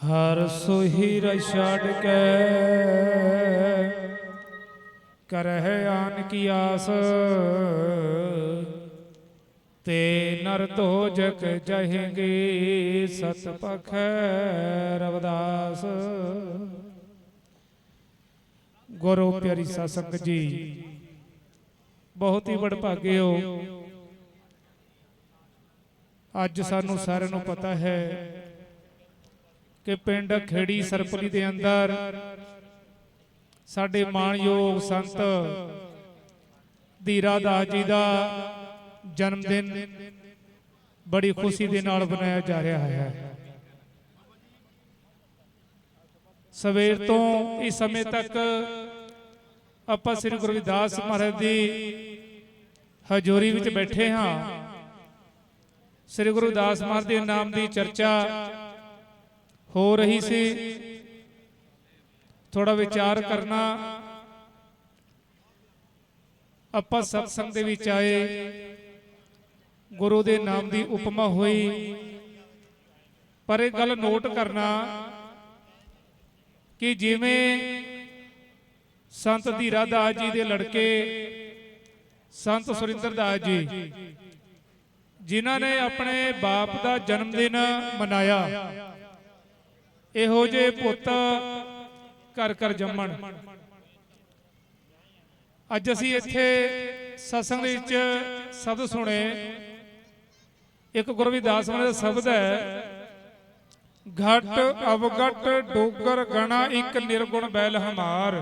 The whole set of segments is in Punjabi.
ਹਰ ਸੋਹੀ ਰਛੜ ਕੇ ਕਰਹਿ ਆਨ ਕੀ ਆਸ ਤੇ ਨਰ ਧੋਜਕ ਜਹੇਗੇ ਸਤ ਪਖ ਰਵਦਾਸ। ਗੁਰੂ ਪਿਆਰੀ ਸਾਧ ਜੀ, ਬਹੁਤ ਹੀ ਵਡਭਾਗੇ ਹੋ ਅੱਜ ਸਾਨੂੰ ਸਾਰਿਆਂ ਨੂੰ ਪਤਾ ਹੈ ਕਿ ਪਿੰਡ ਖੇੜੀ ਸਰਪਲੀ ਦੇ ਅੰਦਰ ਸਾਡੇ ਮਾਣਯੋਗ ਸੰਤ ਧੀਰਾ ਦਾਸ ਜੀ ਦਾ ਜਨਮ ਦਿਨ ਬੜੀ ਖੁਸ਼ੀ ਦੇ ਨਾਲ ਮਨਾਇਆ ਜਾ ਰਿਹਾ ਹੈ। ਸਵੇਰ ਤੋਂ ਇਸ ਸਮੇਂ ਤੱਕ ਆਪਾਂ ਸ੍ਰੀ ਗੁਰੂ ਰਵਿਦਾਸ ਮਹਾਰਾਜ ਦੀ ਹਜ਼ੂਰੀ ਵਿੱਚ ਬੈਠੇ ਹਾਂ। ਸ੍ਰੀ ਗੁਰੂ ਰਵਿਦਾਸ ਮਹਾਰਾਜ ਦੇ ਨਾਮ ਦੀ ਚਰਚਾ ਹੋ ਰਹੀ ਸੀ। ਥੋੜਾ ਵਿਚਾਰ ਕਰਨਾ। ਆਪਾਂ ਸਤਸੰਗ ਦੇ ਵਿੱਚ ਆਏ। ਗੁਰੂ ਦੇ ਨਾਮ ਦੀ ਉਪਮਾ ਹੋਈ। ਪਰ ਇਹ ਗੱਲ ਨੋਟ ਕਰਨਾ ਕਿ ਜਿਵੇਂ ਸੰਤ ਧੀਰਾ ਦਾਸ ਜੀ ਦੇ ਲੜਕੇ ਸੰਤ ਸੁਰਿੰਦਰ ਦਾਸ ਜੀ ਜਿਨ੍ਹਾਂ ਨੇ ਆਪਣੇ ਬਾਪ ਦਾ ਜਨਮ ਦਿਨ ਮਨਾਇਆ। ਇਹੋ ਜਿਹੇ ਪੁੱਤ ਘਰ ਘਰ ਜੰਮਣ। ਅੱਜ ਅਸੀਂ ਇੱਥੇ ਸਤਸੰਗ ਦੇ ਵਿੱਚ ਸ਼ਬਦ ਸੁਣੇ। ਇੱਕ ਗੁਰੂ ਰਵਿਦਾਸ ਮਹਾਰਾਜ ਦਾ ਸ਼ਬਦ ਹੈ ਘਟ ਅਵਗਟ ਡੋਗਰ ਗਣਾ ਇੱਕ ਨਿਰਗੁਣ ਬੈਲ ਹਮਾਰ।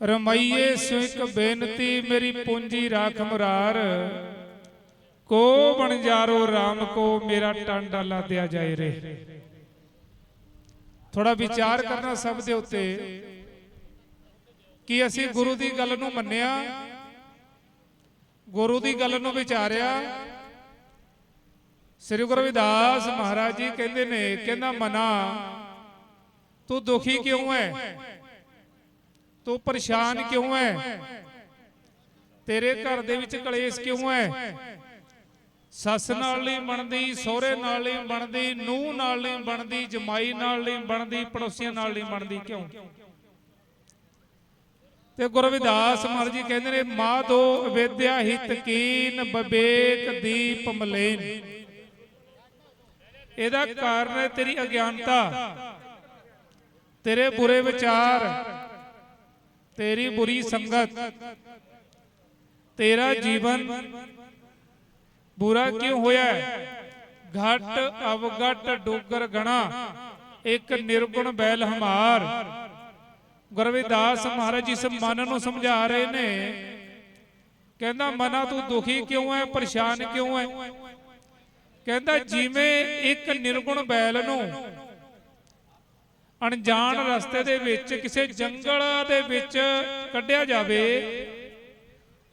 ਰਮਈਏ ਸਿਕ ਬੇਨਤੀ ਮੇਰੀ ਪੂੰਜੀ ਰਾਖ ਮੁਰਾਰ। ਕੋ ਬਣਜਾਰੋ RAM ਕੋ ਮੇਰਾ ਟਾਂਡਾ ਲਾਦਿਆ ਜਾਏ ਰੇ। ਥੋੜਾ ਵਿਚਾਰ ਕਰਨਾ ਸਭ ਦੇ ਉੱਤੇ ਕਿ ਅਸੀਂ ਗੁਰੂ ਦੀ ਗੱਲ ਨੂੰ ਮੰਨਿਆ, ਗੁਰੂ ਦੀ ਗੱਲ ਨੂੰ ਵਿਚਾਰਿਆ। ਸ੍ਰੀ ਗੁਰੂ ਰਵਿਦਾਸ ਮਹਾਰਾਜ ਜੀ ਕਹਿੰਦੇ ਨੇ, ਕਹਿੰਦਾ ਮਨਾ, ਤੂੰ ਦੁਖੀ ਕਿਉਂ ਹੈ ਤੂੰ ਪਰੇਸ਼ਾਨ ਕਿਉਂ ਹੈ ਤੇਰੇ ਘਰ ਦੇ ਵਿੱਚ ਕਲੇਸ਼ ਕਿਉਂ ਹੈ ਸੱਸ ਨਾਲ ਨਹੀਂ ਬਣਦੀ ਸਹੁਰੇ ਨਾਲ ਨਹੀਂ ਬਣਦੀ ਨੂੰਹ ਨਾਲ ਨਹੀਂ ਬਣਦੀ ਜਮਾਈ ਨਾਲ ਨਹੀਂ ਬਣਦੀ ਪੜੋਸੀਆਂ ਨਾਲ ਨਹੀਂ ਬਣਦੀ ਕਿਉਂ? ਤੇ ਗੁਰੂ ਮਹਾਰਾਜ ਜੀ ਕਹਿੰਦੇ ਨੇ ਮਾਧੋ ਵਿਦਿਆ ਹਿਤ ਕੀਨ ਵਿਵੇਕ ਦੀਪ ਮਲੇਨ। ਇਹਦਾ ਕਾਰਨ ਹੈ ਤੇਰੀ ਅਗਿਆਨਤਾ ਤੇਰੇ ਬੁਰੇ ਵਿਚਾਰ ਤੇਰੀ ਬੁਰੀ ਸੰਗਤ ਤੇਰਾ ਜੀਵਨ ਬੁਰਾ ਕਿਉਂ ਹੋਇਆ? ਘਟ ਅਵਗਟ ਡੋਗਰ ਗਣਾ। ਇੱਕ ਨਿਰਗੁਣ ਬੈਲ ਹਮਾਰ। ਗੁਰਵਿਦਾਸ ਮਹਾਰਾਜ ਜੀ ਇਸ ਮਨ ਨੂੰ ਸਮਝਾ ਰਹੇ ਨੇ ਕਹਿੰਦਾ ਮਨਾ ਤੂੰ ਦੁਖੀ ਕਿਉਂ ਹੈ ਪਰੇਸ਼ਾਨ ਕਿਉਂ ਹੈ ਕਹਿੰਦਾ ਜਿਵੇਂ ਇੱਕ ਨਿਰਗੁਣ ਬੈਲ ਨੂੰ ਅਣਜਾਣ ਰਸਤੇ ਦੇ ਵਿੱਚ ਕਿਸੇ ਜੰਗਲ ਦੇ ਵਿੱਚ ਕੱਢਿਆ ਜਾਵੇ।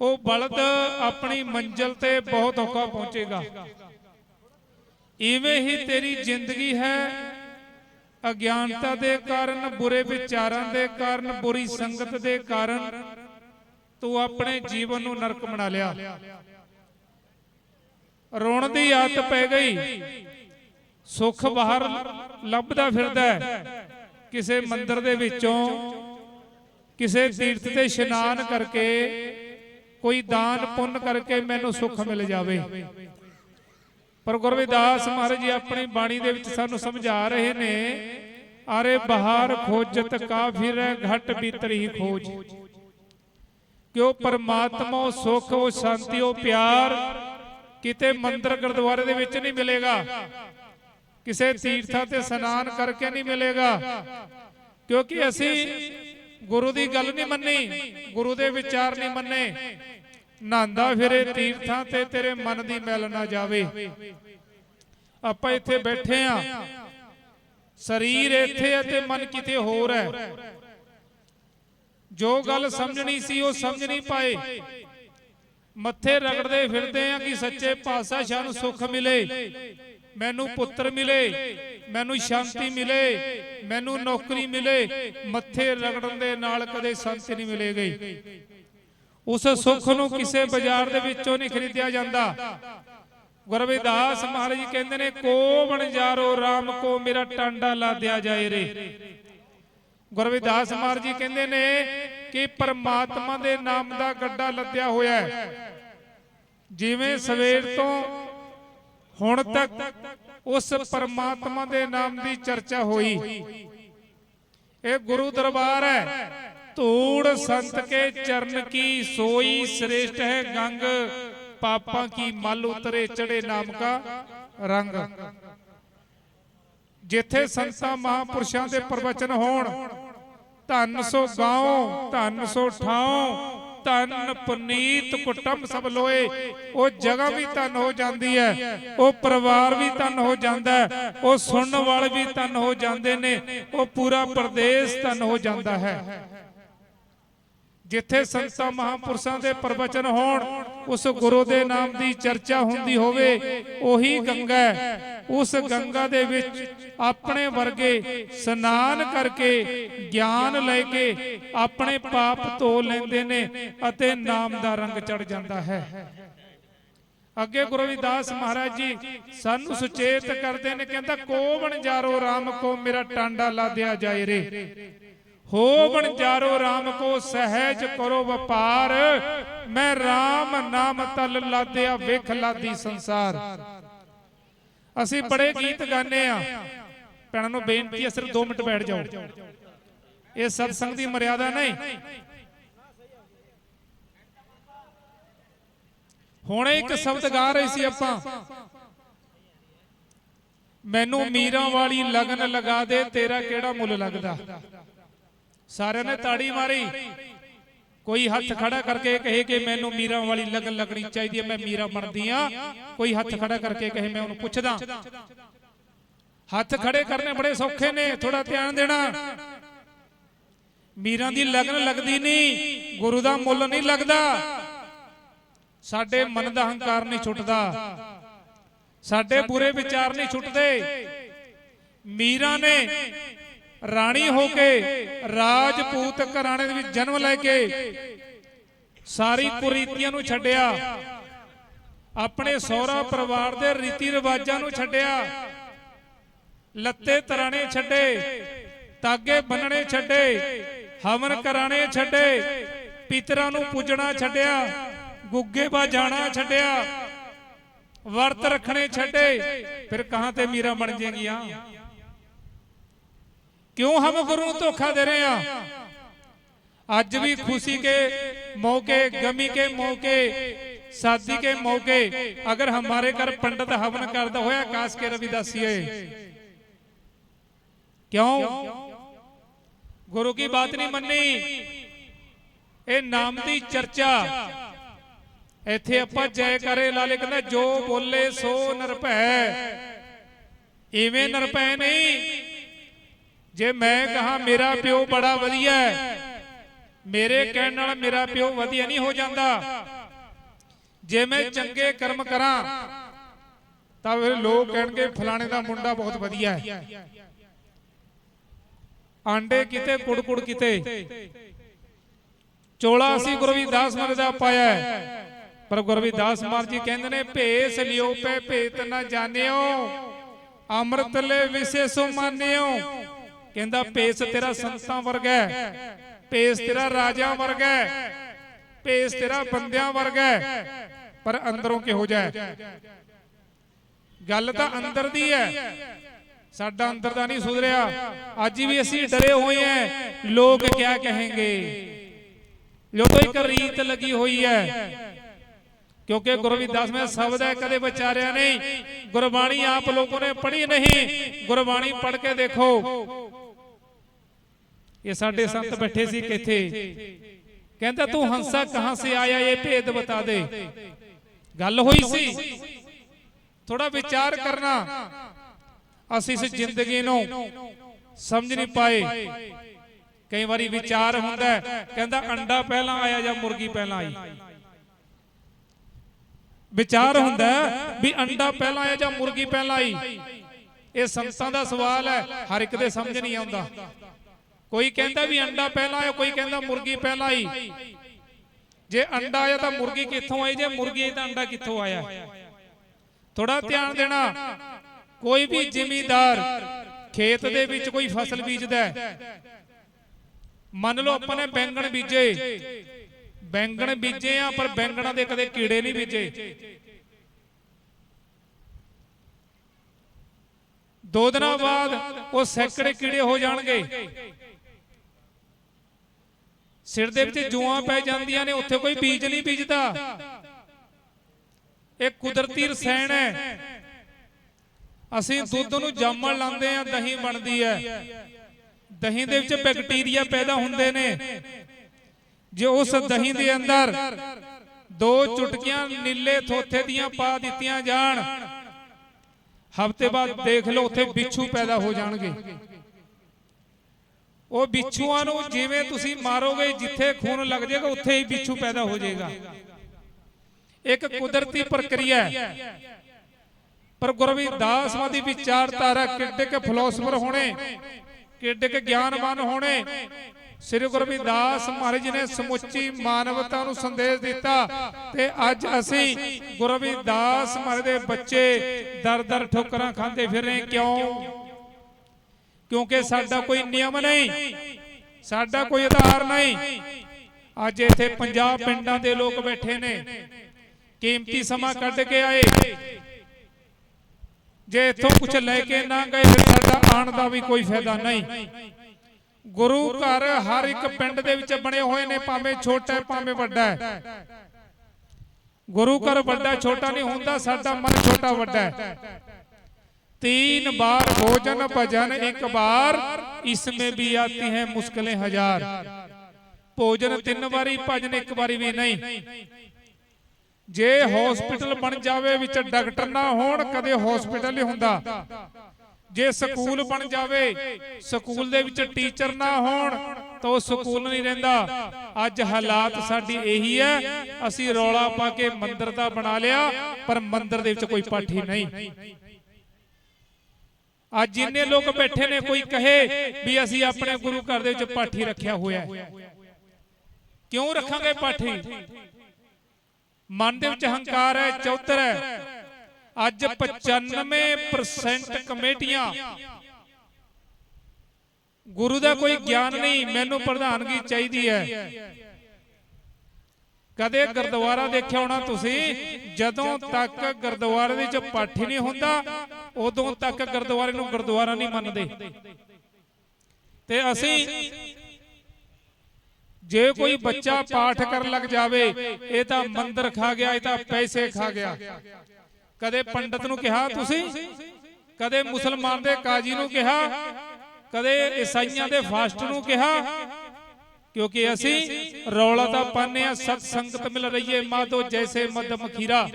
ਉਹ ਬਲਦ ਆਪਣੀ ਮੰਜ਼ਲ ਤੇ ਬਹੁਤ ਔਖਾ ਪਹੁੰਚੇਗਾ। ਇਵੇਂ ਹੀ ਤੇਰੀ ਜ਼ਿੰਦਗੀ ਹੈ। ਅਗਿਆਨਤਾ ਦੇ ਕਾਰਨ, ਬੁਰੇ ਵਿਚਾਰਾਂ ਦੇ ਕਾਰਨ, ਬੁਰੀ ਸੰਗਤ ਦੇ ਕਾਰਨ ਤੂੰ ਆਪਣੇ ਜੀਵਨ ਨੂੰ ਨਰਕ ਬਣਾ ਲਿਆ। ਰੋਣ ਦੀ ਆਦਤ ਪੈ ਗਈ। ਸੁੱਖ ਬਾਹਰ ਲੱਭਦਾ ਫਿਰਦਾ ਕਿਸੇ ਮੰਦਿਰ ਦੇ ਵਿੱਚੋਂ, ਕਿਸੇ ਤੀਰਥ ਤੇ ਇਸ਼ਨਾਨ ਕਰਕੇ ਕੋਈ ਦਾਨ ਪੁੰਨ ਕਰਕੇ ਮੈਨੂੰ ਸੁੱਖ ਮਿਲ ਜਾਵੇ। ਪਰ ਗੁਰਵਿਦਾਸ ਮਹਾਰਾਜ ਜੀ ਆਪਣੀ ਬਾਣੀ ਦੇ ਵਿੱਚ ਸਾਨੂੰ ਸਮਝਾ ਰਹੇ ਨੇ, ਅਰੇ ਬਹਾਰ ਖੋਜਤ ਕਾਫਿਰ, ਘਟ ਭੀਤਰੀ ਖੋਜ। ਕਿਉ ਪਰਮਾਤਮਾ ਸੁਖ, ਉਹ ਸ਼ਾਂਤੀ, ਉਹ ਪਿਆਰ ਕਿਤੇ ਮੰਦਰ ਗੁਰਦੁਆਰੇ ਦੇ ਵਿੱਚ ਨਹੀਂ ਮਿਲੇਗਾ। ਕਿਸੇ ਤੀਰਥਾਂ ਤੇ ਸਨਾਨ ਕਰਕੇ ਨਹੀਂ ਮਿਲੇਗਾ। ਕਿਉਂਕਿ ਅਸੀਂ ਗੁਰੂ ਦੀ ਗੱਲ ਨਹੀਂ ਮੰਨੀ, ਗੁਰੂ ਦੇ ਵਿਚਾਰ ਨਹੀਂ ਮੰਨੇ। ਨਹਾਂਦਾ ਫਿਰੇ ਤੀਰਥਾਂ ਤੇ ਤੇਰੇ ਮਨ ਦੀ ਮੈਲ ਨਾ ਜਾਵੇ। ਆਪਾਂ ਇੱਥੇ ਬੈਠੇ ਆ। ਸਰੀਰ ਇੱਥੇ ਹੈ ਤੇ ਮਨ ਕਿਤੇ ਹੋਰ ਹੈ। ਜੋ ਗੱਲ ਸਮਝਣੀ ਸੀ ਉਹ ਸਮਝ ਨਹੀਂ ਪਾਏ। ਮੱਥੇ ਰਗੜਦੇ ਫਿਰਦੇ ਆ ਕਿ ਸੱਚੇ ਪਾਤਸ਼ਾਹ ਨੂੰ ਸੁੱਖ ਮਿਲੇ। ਮੈਨੂੰ ਪੁੱਤਰ ਮਿਲੇ ਮੈਨੂੰ ਸ਼ਾਂਤੀ ਮਿਲੇ ਮੈਨੂੰ ਨੌਕਰੀ ਮਿਲੇ ਮੱਥੇ ਰਗੜਨ ਦੇ ਨਾਲ ਕਦੇ ਸ਼ਾਂਤੀ ਨਹੀਂ ਮਿਲੇਗੀ। ਉਸ ਸੁੱਖ ਨੂੰ ਕਿਸੇ ਬਾਜ਼ਾਰ ਦੇ ਵਿੱਚੋਂ ਨਹੀਂ ਖਰੀਦਿਆ ਜਾਂਦਾ। ਗੁਰੂ ਰਵਿਦਾਸ ਮਹਾਰਾਜ ਜੀ ਕਹਿੰਦੇ ਨੇ ਕੋ ਬਣਜਾਰੋ RAM ਕੋ ਮੇਰਾ ਟਾਂਡਾ ਲਾ ਦਿਆ ਜਾਏ ਰੇ। ਗੁਰੂ ਰਵਿਦਾਸ ਮਹਾਰਾਜ ਜੀ ਕਹਿੰਦੇ ਨੇ ਕਿ ਪਰਮਾਤਮਾ ਦੇ ਨਾਮ ਦਾ ਗੱਡਾ ਲੱਦਿਆ ਹੋਇਆ ਹੈ। ਜਿਵੇਂ ਸਵੇਰ ਤੋਂ ਹੁਣ ਤੱਕ ਉਸ ਪਰਮਾਤਮਾ ਦੇ ਨਾਮ ਦੀ ਚਰਚਾ ਹੋਈ। ਇਹ ਗੁਰੂ ਦਰਬਾਰ ਹੈ। ਧੂੜ ਸੰਤ ਕੇ ਚਰਨ ਕੀ ਸੋਈ ਸ੍ਰੇਸ਼ਟ ਹੈ ਗੰਗ, ਪਾਪਾਂ ਕੀ ਮਲ ਉਤਰੇ ਚੜੇ ਨਾਮ ਕਾ ਰੰਗ। ਜਿੱਥੇ ਸੰਤਾਂ ਮਹਾਪੁਰਸ਼ਾਂ ਦੇ ਪ੍ਰਵਚਨ ਹੋਣ, ਧੰਨ ਸੋ ਗਾਉ ਧੰਨ ਸੋ ਠਾਉ ਧੰਨ, ਪੁਨੀਤ, ਕੁਟੰਬ ਸਭ ਲੋਏ ਉਹ ਜਗ੍ਹਾ ਵੀ ਧੰਨ ਹੋ ਜਾਂਦੀ ਹੈ, ਉਹ ਪਰਿਵਾਰ ਵੀ ਧੰਨ ਹੋ ਜਾਂਦਾ ਹੈ, ਉਹ ਸੁਣਨ ਵਾਲੇ ਵੀ ਧੰਨ ਹੋ ਜਾਂਦੇ ਨੇ, ਉਹ ਪੂਰਾ ਪ੍ਰਦੇਸ਼ ਧੰਨ ਹੋ ਜਾਂਦਾ ਹੈ। ਜਿੱਥੇ ਸੰਤਾਂ ਮਹਾਪੁਰਸ਼ਾਂ ਦੇ ਪ੍ਰਵਚਨ ਹੋਣ, ਉਸ ਗੁਰੂ ਦੇ ਨਾਮ ਦੀ ਚਰਚਾ ਹੁੰਦੀ ਹੋਵੇ, ਉਹੀ ਗੰਗਾ ਉਸ ਗੰਗਾ ਦੇ ਵਿੱਚ ਆਪਣੇ ਵਰਗੇ ਸਨਾਨ ਕਰਕੇ ਗਿਆਨ ਲੈ ਕੇ ਆਪਣੇ ਪਾਪ ਧੋ ਲੈਂਦੇ ਨੇ ਅਤੇ ਨਾਮ ਦਾ ਰੰਗ ਚੜ ਜਾਂਦਾ ਹੈ। ਅੱਗੇ ਗੁਰੂ ਰਵਿਦਾਸ ਮਹਾਰਾਜ ਜੀ ਸਾਨੂੰ ਸੁਚੇਤ ਕਰਦੇ ਨੇ, ਕਹਿੰਦਾ, ਕੋ ਬਣਜਾਰੋ RAM ਕੋ, ਮੇਰਾ ਟਾਂਡਾ ਲਾਦਿਆ ਜਾਏ ਰੇ। ਹੋ ਬਣਜਾਰੋ RAM ਕੋ, ਸਹਿਜ ਕਰੋ ਵਪਾਰ। ਮੈਂ RAM ਨਾਮ ਤਲ ਲਾਦਿਆ ਵੇਖ ਲਾਦੀ ਸੰਸਾਰ। ਅਸੀਂ ਬੜੇ ਗੀਤ ਗਾਣੇ ਆ ਭੈਣਾਂ ਨੂੰ ਬੇਨਤੀ ਹੈ ਸਿਰਫ 2 ਮਿੰਟ ਬੈਠ ਜਾਓ। ਇਹ ਸਤਸੰਗ ਦੀ ਮਰਿਆਦਾ ਨਹੀਂ। ਹੁਣ ਇੱਕ ਸ਼ਬਦ ਗਾ ਰਹੇ ਸੀ ਆਪਾਂ। ਮੈਨੂੰ ਮੀਰਾਂ ਵਾਲੀ ਲਗਨ ਲਗਾ ਦੇ ਤੇਰਾ ਕਿਹੜਾ ਮੁੱਲ ਲੱਗਦਾ? ਸਾਰਿਆਂ ਨੇ ਤਾੜੀ ਮਾਰੀ। ਕੋਈ ਹੱਥ ਖੜਾ ਕਰਕੇ ਕਹੇ ਕਿ ਮੈਨੂੰ ਮੀਰਾਂ ਵਾਲੀ ਲਗਨ ਲੱਗਣੀ ਚਾਹੀਦੀ ਹੈ, ਮੈਂ ਮੀਰਾ ਬਣਦੀ ਆ ਕੋਈ ਹੱਥ ਖੜਾ ਕਰਕੇ ਕਹੇ, ਮੈਂ ਉਹਨੂੰ ਪੁੱਛਦਾ। ਹੱਥ ਖੜੇ ਕਰਨੇ ਬੜੇ ਸੌਖੇ ਨੇ ਥੋੜਾ ਧਿਆਨ ਦੇਣਾ। ਮੀਰਾਂ ਦੀ ਲਗਨ ਲੱਗਦੀ ਨਹੀਂ, ਗੁਰੂ ਦਾ ਮੁੱਲ ਨਹੀਂ ਲੱਗਦਾ। ਸਾਡੇ ਮਨ ਦਾ ਹੰਕਾਰ ਨਹੀਂ ਛੁੱਟਦਾ। ਸਾਡੇ ਬੁਰੇ ਵਿਚਾਰ ਨਹੀਂ ਛੁੱਟਦੇ। ਮੀਰਾਂ ਨੇ ਰਾਣੀ ਹੋ ਕੇ ਰਾਜਪੂਤ ਘਰਾਣੇ ਦੇ ਵਿੱਚ ਜਨਮ ਲੈ ਕੇ ਸਾਰੀ ਕੁਰੀਤੀਆਂ ਨੂੰ ਛੱਡਿਆ। ਆਪਣੇ ਸਹੁਰਾ ਪਰਿਵਾਰ ਦੇ ਰੀਤੀ ਰਿਵਾਜਾਂ ਨੂੰ ਛੱਡਿਆ। ਲੱਤੇ ਤਰਾਣੇ ਛੱਡੇ। ਤਾਗੇ ਬੰਨਣੇ ਛੱਡੇ। ਹਵਨ ਕਰਾਣੇ ਛੱਡੇ। ਪਿਤਰਾਂ ਨੂੰ ਪੂਜਣਾ ਛੱਡਿਆ। ਗੁੱਗੇ ਬਾ ਜਾਣਾ ਛੱਡਿਆ। ਵਰਤ ਰੱਖਣੇ ਛੱਡੇ। ਫਿਰ ਕਹਾਂ ਤੇ ਮੀਰਾ ਬਣ ਜਾਏਗੀਆਂ? क्यों हम गुरु को धोखा दे रहे हैं आज भी खुशी के मौके गमी के मौके शादी के मौके अगर हमारे घर पंडित हवन करता होया काश के रविदासी क्यों गुरु की बात नहीं मननी ਇਹ ਨਾਮ ਦੀ ਚਰਚਾ ਇੱਥੇ ਆਪਾਂ ਜੈ ਕਰੇ ਲਾਲੇ ਕਹਿੰਦਾ ਜੋ ਬੋਲੇ ਸੋ ਨਿਰਭੈ ਇਵੇਂ ਨਿਰਭੈ ਨਹੀਂ ਜੇ ਮੈਂ ਕਹਾ ਮੇਰਾ ਪਿਓ ਬੜਾ ਵਧੀਆ ਹੈ ਮੇਰੇ ਕਹਿਣ ਨਾਲ ਮੇਰਾ ਪਿਓ ਵਧੀਆ ਨਹੀਂ ਹੋ ਜਾਂਦਾ। ਜੇ ਮੈਂ ਚੰਗੇ ਕਰਮ ਕਰਾਂ ਤਾਂ ਫਿਰ ਲੋਕ ਕਹਿਣਗੇ ਫਲਾਣੇ ਦਾ ਮੁੰਡਾ ਬਹੁਤ ਵਧੀਆ ਹੈ। ਆਂਡੇ ਕਿਤੇ ਕੁੜਕੁੜ ਕਿਤੇ। ਚੋਲਾ ਅਸੀਂ ਗੁਰੂ ਰਵਿਦਾਸ ਮਹਾਰਾਜ ਦਾ ਪਾਇਆ ਹੈ। ਪਰ ਗੁਰੂ ਰਵਿਦਾਸ ਮਹਾਰਾਜ ਜੀ ਕਹਿੰਦੇ ਨੇ ਭੇਸ ਲਿਓ ਪੈ ਭੇਤ ਨਾ ਜਾਣਿਓ। ਅੰਮ੍ਰਿਤ ਲੈ ਵਿਸੇ ਸੋ ਮਾਨਿਓ। ਕਹਿੰਦਾ, ਭੇਸ ਤੇਰਾ ਸੰਤਾਂ ਵਰਗਾ ਹੈ। ਭੇਸ ਤੇਰਾ ਰਾਜਿਆਂ ਵਰਗਾ ਹੈ। ਭੇਸ ਤੇਰਾ ਬੰਦਿਆਂ ਵਰਗਾ ਹੈ। ਪਰ ਅੰਦਰੋਂ ਕਿਹੋ ਜਿਹਾ ਗੱਲ ਤਾਂ ਅੰਦਰ ਦੀ ਹੈ। ਸਾਡਾ ਅੰਦਰ ਦਾ ਨਹੀਂ ਸੁਧਰਿਆ। ਅੱਜ ਵੀ ਅਸੀਂ ਡਰੇ ਹੋਏ ਹਾਂ। ਲੋਕ ਕਿਆ ਕहेंगे ਲੋਕੋ, ਇੱਕ ਰੀਤ ਲੱਗੀ ਹੋਈ ਹੈ। ਕਿਉਂਕਿ ਗੁਰੂ ਰਵਿਦਾਸ ਮੈਂ ਸ਼ਬਦ ਹੈ, ਕਦੇ ਵਿਚਾਰਿਆ ਨਹੀਂ। ਗੁਰਬਾਣੀ ਆਪ ਲੋਕੋ ਨੇ ਪੜ੍ਹੀ ਨਹੀਂ। ਗੁਰਬਾਣੀ ਪੜ੍ਹ ਕੇ ਦੇਖੋ। ਇਹ ਸਾਡੇ ਸੰਤ ਬੈਠੇ ਸੀ ਕਿੱਥੇ? ਕਹਿੰਦਾ ਤੂੰ ਹੰਸਾ ਕਹਾਂ ਸੇ ਆਇਆ ਇਹ ਭੇਦ ਬਤਾ ਦੇ। ਗੱਲ ਹੋਈ ਸੀ। ਥੋੜਾ ਵਿਚਾਰ ਕਰਨਾ। ਅਸੀਂ ਇਸ ਜ਼ਿੰਦਗੀ ਨੂੰ ਸਮਝ ਨਹੀਂ ਪਾਏ। ਕਈ ਵਾਰੀ ਵਿਚਾਰ ਹੁੰਦਾ ਕਹਿੰਦਾ ਅੰਡਾ ਪਹਿਲਾਂ ਆਇਆ ਜਾਂ ਮੁਰਗੀ ਪਹਿਲਾਂ ਆਈ? ਵਿਚਾਰ ਹੁੰਦਾ ਵੀ ਅੰਡਾ ਪਹਿਲਾਂ ਆਇਆ ਜਾਂ ਮੁਰਗੀ ਪਹਿਲਾਂ ਆਈ? ਇਹ ਸੰਤਾਂ ਦਾ ਸਵਾਲ ਹੈ। ਹਰ ਇੱਕ ਦੇ ਸਮਝ ਨਹੀਂ ਆਉਂਦਾ। ਕੋਈ ਕਹਿੰਦਾ ਵੀ ਅੰਡਾ ਪਹਿਲਾਂ ਆਇਆ, ਕੋਈ ਕਹਿੰਦਾ ਮੁਰਗੀ ਪਹਿਲਾਂ ਆਈ। ਜੇ ਅੰਡਾ ਆਇਆ ਤਾਂ ਮੁਰਗੀ ਕਿੱਥੋਂ ਆਈ? ਜੇ ਮੁਰਗੀ ਤਾਂ ਅੰਡਾ ਕਿੱਥੋਂ ਆਇਆ? ਥੋੜਾ ਧਿਆਨ ਦੇਣਾ, ਕੋਈ ਵੀ ਜ਼ਿਮੀਂਦਾਰ ਖੇਤ ਦੇ ਵਿੱਚ ਕੋਈ ਫਸਲ ਬੀਜਦਾ ਮੰਨ ਲਓ ਆਪਾਂ ਨੇ ਬੈਂਗਣ ਬੀਜੇ ਬੈਂਗਣ ਬੀਜੇ ਆ, ਪਰ ਬੈਂਗਣਾਂ ਦੇ ਕਦੇ ਕੀੜੇ ਨਹੀਂ ਬੀਜੇ। ਦੋ ਦਿਨਾਂ ਬਾਅਦ ਉਹ ਸੈਂਕੜੇ ਕੀੜੇ ਹੋ ਜਾਣਗੇ। ਸਿਰ ਦੇ ਵਿੱਚ ਜੂਆਂ ਪੈ ਜਾਂਦੀਆਂ ਨੇ, ਉੱਥੇ ਕੋਈ ਬੀਜ ਨਹੀਂ ਬੀਜਦਾ। ਇਹ ਕੁਦਰਤੀ ਰਸਾਇਣ ਹੈ। ਅਸੀਂ ਦੁੱਧ ਨੂੰ ਜਾਮਣ ਲਾਉਂਦੇ ਆ ਦਹੀਂ ਬਣਦੀ ਹੈ। ਦਹੀਂ ਦੇ ਵਿੱਚ ਬੈਕਟੀਰੀਆ ਪੈਦਾ ਹੁੰਦੇ ਨੇ। ਜੇ ਉਸ ਦਹੀਂ ਦੇ ਅੰਦਰ ਦੋ ਚੁਟਕੀਆਂ ਨੀਲੇ ਥੋਥੇ ਦੀਆਂ ਪਾ ਦਿੱਤੀਆਂ ਜਾਣ, ਹਫ਼ਤੇ ਬਾਅਦ ਦੇਖ ਲਓ, ਉੱਥੇ ਬਿੱਛੂ ਪੈਦਾ ਹੋ ਜਾਣਗੇ। ਉਹ ਬਿੱਛੂਆਂ ਨੂੰ ਜਿਵੇਂ ਤੁਸੀਂ ਮਾਰੋਗੇ, ਜਿੱਥੇ ਖੂਨ ਲੱਗ ਜਾਏਗਾ, ਉੱਥੇ ਹੀ ਬਿੱਛੂ ਪੈਦਾ ਹੋ ਜਾਏਗਾ। ਇੱਕ ਕੁਦਰਤੀ ਪ੍ਰਕਿਰਿਆ ਹੈ। ਪਰ ਗੁਰਵਿਦਾਸ ਵਾਦੀ ਵਿਚਾਰਧਾਰਾ ਕਿੱਡੇ ਕੇ ਫਿਲਾਸਫਰ ਹੋਣੇ, ਕਿੱਡੇ ਕੇ ਗਿਆਨਵਾਨ ਹੋਣੇ, ਸ੍ਰੀ ਗੁਰਵਿਦਾਸ ਮਹਾਰਾਜ ਨੇ ਸਮੁੱਚੀ ਮਾਨਵਤਾ ਨੂੰ ਸੰਦੇਸ਼ ਦਿੱਤਾ ਤੇ ਅੱਜ ਅਸੀਂ ਗੁਰਵਿਦਾਸ ਮਹਾਰਾਜ ਦੇ ਬੱਚੇ ਦਰ ਦਰ ਠੋਕਰਾਂ ਖਾਂਦੇ ਫਿਰ ਰਹੇ ਕਿਉਂ? ਕਿਉਂਕਿ ਸਾਡਾ ਕੋਈ ਨਿਯਮ ਨਹੀਂ। ਸਾਡਾ ਕੋਈ ਆਧਾਰ ਨਹੀਂ। ਅੱਜ ਇੱਥੇ ਪੰਜਾਬ ਪਿੰਡਾਂ ਦੇ ਲੋਕ ਬੈਠੇ ਨੇ। ਕੀਮਤੀ ਸਮਾਂ ਕੱਢ ਕੇ ਆਏ। ਜੇ ਇੱਥੋਂ ਕੁਝ ਲੈ ਕੇ ਨਾ ਗਏ ਫਿਰ ਸਾਡਾ ਆਣ ਦਾ ਵੀ ਕੋਈ ਫਾਇਦਾ ਨਹੀਂ। ਗੁਰੂ ਘਰ ਹਰ ਇੱਕ ਪਿੰਡ ਦੇ ਵਿੱਚ ਬਣੇ ਹੋਏ ਨੇ ਭਾਵੇਂ ਛੋਟਾ ਹੈ ਭਾਵੇਂ ਵੱਡਾ ਹੈ। ਗੁਰੂ ਘਰ ਵੱਡਾ ਛੋਟਾ ਨਹੀਂ ਹੁੰਦਾ ਸਾਡਾ ਮਨ ਛੋਟਾ ਵੱਡਾ ਹੈ। तीन बार भोजन भजन एक बार इसमें भी आती है मुश्किलें हजार ਭੋਜਨ ਤਿੰਨ ਵਾਰੀ ਭਜਨ ਇੱਕ ਵਾਰੀ ਵੀ ਨਹੀਂ ਜੇ ਹਸਪੀਟਲ ਬਣ ਜਾਵੇ ਵਿੱਚ ਡਾਕਟਰ ਨਾ ਹੋਣ ਕਦੇ ਹਸਪੀਟਲ ਨਹੀਂ ਹੁੰਦਾ ਜੇ ਸਕੂਲ ਬਣ ਜਾਵੇ ਸਕੂਲ ਦੇ ਵਿੱਚ ਟੀਚਰ ਨਾ ਹੋਣ ਤਾਂ ਉਹ ਸਕੂਲ ਨਹੀਂ ਰਹਿੰਦਾ ਅੱਜ ਹਾਲਾਤ ਸਾਡੀ ਇਹੀ ਹੈ ਅਸੀਂ ਰੌਲਾ ਪਾ ਕੇ ਮੰਦਿਰ ਦਾ ਬਣਾ ਲਿਆ ਪਰ ਮੰਦਿਰ ਦੇ ਵਿੱਚ ਕੋਈ ਪਾਠੀ ਨਹੀਂ ਅੱਜ ਜਿੰਨੇ ਲੋਕ ਬੈਠੇ ਨੇ ਕੋਈ ਕਹੇ ਵੀ ਅਸੀਂ ਆਪਣੇ ਗੁਰੂ ਘਰ ਦੇ ਵਿੱਚ ਪਾਠੀ ਰੱਖਿਆ ਹੋਇਆ ਹੈ। ਕਿਉਂ ਰੱਖਾਂਗੇ ਪਾਠੀ? ਮਨ ਦੇ ਵਿੱਚ ਹੰਕਾਰ ਹੈ ਚੌਧਰ ਹੈ ਅੱਜ 95% ਕਮੇਟੀਆਂ। ਗੁਰੂ ਦਾ ਕੋਈ ਗਿਆਨ ਨਹੀਂ ਮੈਨੂੰ ਪ੍ਰਧਾਨਗੀ ਚਾਹੀਦੀ ਹੈ। ਕਦੇ ਗੁਰਦੁਆਰਾ ਦੇਖਿਆ ਹੋਣਾ ਤੁਸੀਂ? ਜਦੋਂ ਤੱਕ ਗੁਰਦੁਆਰੇ ਦੇ ਵਿੱਚ ਪਾਠੀ ਨਹੀਂ ਹੁੰਦਾ ਉਦੋਂ ਤੱਕ ਗੁਰਦੁਆਰੇ ਨੂੰ ਗੁਰਦੁਆਰਾ ਨਹੀਂ ਮੰਨਦੇ। ਤੇ ਅਸੀਂ ਜੇ ਕੋਈ ਬੱਚਾ ਪਾਠ ਕਰਨ ਲੱਗ ਜਾਵੇ, ਇਹ ਤਾਂ ਮੰਦਰ ਖਾ ਗਿਆ, ਇਹ ਤਾਂ ਪੈਸੇ ਖਾ ਗਿਆ। ਕਦੇ ਪੰਡਤ ਨੂੰ ਕਿਹਾ ਤੁਸੀਂ? ਕਦੇ ਮੁਸਲਮਾਨ ਦੇ ਕਾਜੀ ਨੂੰ ਕਿਹਾ? ਕਦੇ ਈਸਾਈਆਂ ਦੇ ਫਾਸਟ ਨੂੰ ਕਿਹਾ? ਕਿਉਂਕਿ ਅਸੀਂ ਰੌਲਾ ਤਾਂ ਪਾਣੇ ਆ ਸਤ ਸੰਗਤ ਮਿਲ ਰਹੀਏ ਮਾਧੋ ਜੈਸੇ ਮਦਮ ਖੀਰਾ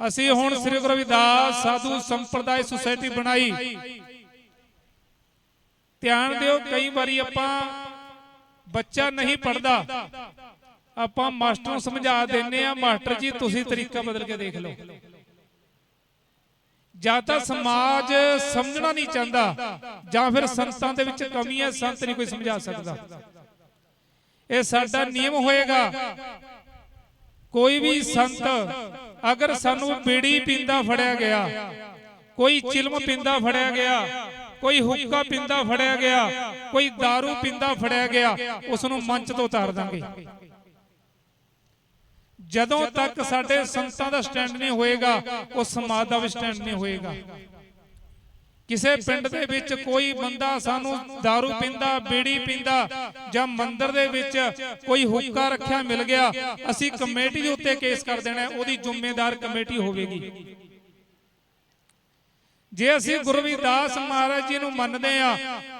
ਅਸੀਂ ਹੁਣ ਸ੍ਰੀ ਗੁਰੂ ਰਵਿਦਾਸ ਸਾਧੂ ਸੰਪਰਦਾਇ ਸੁਸਾਇਟੀ ਬਣਾਈ। ਧਿਆਨ ਦਿਓ, ਕਈ ਵਾਰੀ ਆਪਾਂ ਬੱਚਾ ਨਹੀਂ ਪੜਦਾ ਆਪਾਂ ਮਾਸਟਰ ਨੂੰ ਸਮਝਾ ਦਿੰਨੇ ਆ ਮਾਸਟਰ ਜੀ, ਤੁਸੀਂ ਤਰੀਕਾ ਬਦਲ ਕੇ ਦੇਖ ਲਓ। ਜਾਂ ਤਾਂ ਸਮਾਜ ਸਮਝਣਾ ਨਹੀਂ ਚਾਹੁੰਦਾ, ਜਾਂ ਫਿਰ ਸੰਤਾਂ ਦੇ ਵਿੱਚ ਕਮੀ ਹੈ, ਸੰਤ ਨਹੀਂ ਕੋਈ ਸਮਝਾ ਸਕਦਾ। ਇਹ ਸਾਡਾ ਨਿਯਮ ਹੋਏਗਾ। ਕੋਈ ਵੀ ਸੰਤ ਅਗਰ ਸਾਨੂੰ ਬੀੜੀ ਪੀਂਦਾ ਫੜਿਆ ਗਿਆ, ਕੋਈ ਚਿਲਮ ਪੀਂਦਾ ਫੜਿਆ ਗਿਆ, ਕੋਈ ਹੁੱਕਾ ਪੀਂਦਾ ਫੜਿਆ ਗਿਆ, ਕੋਈ दारू ਪੀਂਦਾ ਫੜਿਆ ਗਿਆ, ਉਸ ਨੂੰ ਮੰਚ ਤੋਂ ਉਤਾਰ ਦਾਂਗੇ। ਜਦੋਂ ਤੱਕ ਸਾਡੇ ਸੰਤਾਂ ਦਾ ਸਟੈਂਡ ਨਹੀਂ ਹੋਏਗਾ, ਉਹ ਸਮਾਜ ਦਾ ਵੀ ਸਟੈਂਡ ਨਹੀਂ ਹੋਏਗਾ। ਕਿਸੇ ਪਿੰਡ ਦੇ ਵਿੱਚ ਕੋਈ ਬੰਦਾ ਸਾਨੂੰ दारू ਪੀਂਦਾ, ਬੀੜੀ ਪੀਂਦਾ ਜਾਂ ਮੰਦਿਰ ਦੇ ਵਿੱਚ ਕੋਈ ਹੁੱਕਾ ਰੱਖਿਆ ਮਿਲ ਗਿਆ, ਅਸੀਂ ਕਮੇਟੀ ਦੇ ਉੱਤੇ ਕੇਸ ਕਰ ਦੇਣਾ, ਉਹਦੀ ਜ਼ਿੰਮੇਦਾਰ ਕਮੇਟੀ ਹੋਵੇਗੀ। ਜੇ ਅਸੀਂ ਗੁਰੂ ਰਵਿਦਾਸ ਮਹਾਰਾਜ ਜੀ ਨੂੰ ਮੰਨਦੇ ਆ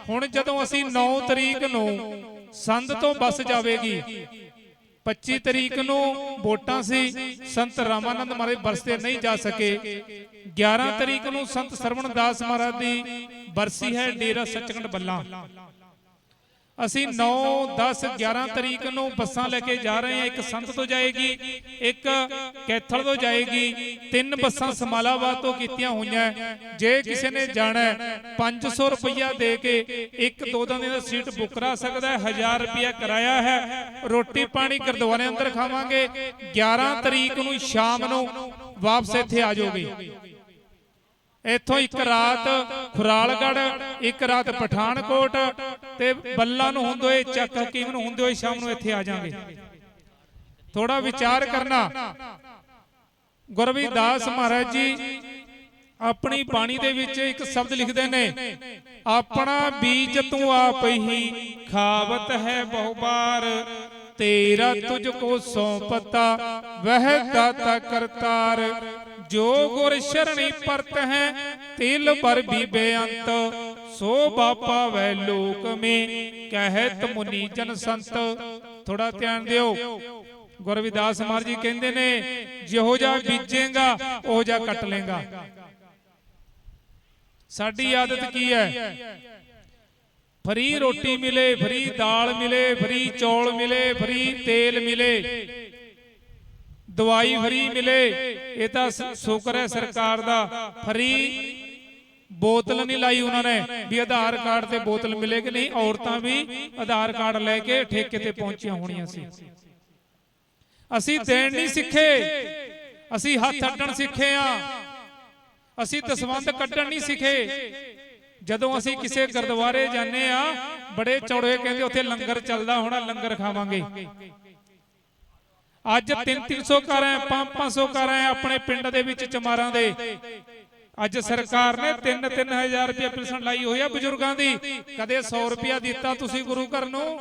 ਹੁਣ ਜਦੋਂ ਅਸੀਂ 9 ਤਰੀਕ ਨੂੰ ਸੰਦ ਤੋਂ ਬਸ ਜਾਵੇਗੀ 25 ਤਰੀਕ ਨੂੰ ਵੋਟਾਂ ਸੀ ਸੰਤ ਰਾਮਾਨੰਦ ਮਹਾਰਾਜ ਬਰਸਤੇ ਨਹੀਂ ਜਾ ਸਕੇ। 11 ਤਰੀਕ ਨੂੰ ਸੰਤ ਸਰਵਣ ਦਾਸ ਮਹਾਰਾਜ ਦੀ ਬਰਸੀ ਹੈ ਡੇਰਾ ਸੱਚਖੰਡ ਬੱਲਾ। ਅਸੀਂ 9 10 11 ਤਰੀਕ ਨੂੰ ਬੱਸਾਂ ਲੈ ਕੇ ਜਾ ਰਹੇ ਹਾਂ। ਇੱਕ ਸੰਤ ਤੋਂ ਜਾਏਗੀ ਇੱਕ ਕੈਥਲ ਤੋਂ ਜਾਏਗੀ। ਤਿੰਨ ਬੱਸਾਂ ਸਮਾਲਾਬਾਦ ਤੋਂ ਕੀਤੀਆਂ ਹੋਈਆਂ। ਜੇ ਕਿਸੇ ਨੇ ਜਾਣਾ ਹੈ, 500 ਰੁਪਇਆ ਦੇ ਕੇ ਇੱਕ ਦੋ ਦਿਨ ਦੀ ਸੀਟ ਬੁੱਕ ਕਰਾ ਸਕਦਾ ਹੈ। 1000 ਰੁਪਇਆ ਕਿਰਾਇਆ ਹੈ। ਰੋਟੀ ਪਾਣੀ ਗੁਰਦੁਆਰੇ ਅੰਦਰ ਖਾਵਾਂਗੇ। 11 ਤਰੀਕ ਨੂੰ ਸ਼ਾਮ ਨੂੰ ਵਾਪਸ ਇੱਥੇ ਆ ਜਾਓਗੇ। ਇੱਥੋਂ ਇੱਕ ਰਾਤ ਖੁਰਾਲਗੜ ਇੱਕ ਰਾਤ ਪਠਾਨਕੋਟ ਤੇ ਬੱਲਾ ਨੂੰ ਹੁੰਦੇ ਹੋਏ ਚੱਕ ਹਕੀਮ ਨੂੰ ਹੁੰਦੇ ਹੋਏ ਸ਼ਾਮ ਨੂੰ ਇੱਥੇ ਆ ਜਾਾਂਗੇ ਥੋੜਾ ਵਿਚਾਰ ਕਰਨਾ। ਗੁਰਵੀਦਾਸ ਮਹਾਰਾਜ ਜੀ ਆਪਣੀ ਬਾਣੀ ਦੇ ਵਿੱਚ ਇੱਕ ਸ਼ਬਦ ਲਿਖਦੇ ਨੇ, ਆਪਣਾ ਬੀਜ ਤੂੰ ਆਪ ਹੀ ਖਾਵਤ ਹੈ ਬਹੁ ਬਾਰ ਤੇਰਾ ਤੁਝ ਕੋ ਸੌਂਪਤਾ ਵਹਿ ਦਾਤਾ ਕਰਤਾਰ, ਜੋ ਗੁਰ ਸ਼ਰਣੀ ਪਰਤ ਹੈ, ਤਿਲ ਪਰ ਵੀ ਬੇਅੰਤ ਸੋ ਬਾਪਾ ਵੈ ਲੋਕ ਮੇ ਕਹਿਤ ਮੁਨੀ ਜਨ ਸੰਤ। ਥੋੜਾ ਧਿਆਨ ਦਿਓ। ਗੁਰਵਿਦਾਸ ਮਹਾਰਾਜ ਜੀ ਕਹਿੰਦੇ ਨੇ ਜਿਹੋ ਜਿਹਾ ਬੀਜੇਗਾ ਉਹ ਜਿਹਾ ਕੱਟ ਲੇਗਾ। ਸਾਡੀ ਆਦਤ ਕੀ ਹੈ? ਫਰੀ ਰੋਟੀ ਮਿਲੇ ਫਰੀ ਦਾਲ ਮਿਲੇ ਫਰੀ ਚੌਲ ਮਿਲੇ ਫਰੀ ਤੇਲ ਮਿਲੇ। ਦਵਾਈ ਫਰੀ ਮਿਲੇ। ਇਹ ਤਾਂ ਸ਼ੁਕਰ ਹੈ ਸਰਕਾਰ ਦਾ। ਫਰੀ ਬੋਤਲ ਨਹੀਂ ਲਾਈ ਉਹਨਾਂ ਨੇ ਵੀ ਆਧਾਰ ਕਾਰਡ ਤੇ ਬੋਤਲ ਮਿਲੇਗੀ ਨਹੀਂ ਔਰਤਾਂ ਵੀ ਆਧਾਰ ਕਾਰਡ ਲੈ ਕੇ ਠੇਕੇ ਤੇ ਪਹੁੰਚੀਆਂ ਹੋਣੀਆਂ ਸੀ। ਅਸੀਂ ਦੇਣ ਨਹੀਂ ਸਿੱਖੇ। ਅਸੀਂ ਹੱਥ ਅੱਡਣ ਸਿੱਖੇ ਆ। ਅਸੀਂ ਦਸਵੰਦ ਕੱਢਣ ਨਹੀਂ ਸਿੱਖੇ। ਜਦੋਂ ਅਸੀਂ ਕਿਸੇ ਗੁਰਦੁਆਰੇ ਜਾਂਦੇ ਆ ਬੜੇ ਚੌੜੇ ਕਹਿੰਦੇ ਉੱਥੇ ਲੰਗਰ ਚੱਲਦਾ ਹੋਣਾ ਲੰਗਰ ਖਾਵਾਂਗੇ। ਅੱਜ 3-300 ਘਰ ਹੈ 5-500 ਘਰ ਹੈ ਆਪਣੇ ਪਿੰਡ ਦੇ ਵਿੱਚ ਚਮਾਰਾਂ ਦੇ। ਅੱਜ ਸਰਕਾਰ ਨੇ 3-3000 ਰੁਪਏ ਪੈਨਸ਼ਨ ਲਾਈ ਹੋਈ ਆ ਬਜ਼ੁਰਗਾਂ ਦੀ। ਕਦੇ 100 ਰੁਪਿਆ ਦਿੱਤਾ ਤੁਸੀਂ ਗੁਰੂ ਘਰ ਨੂੰ।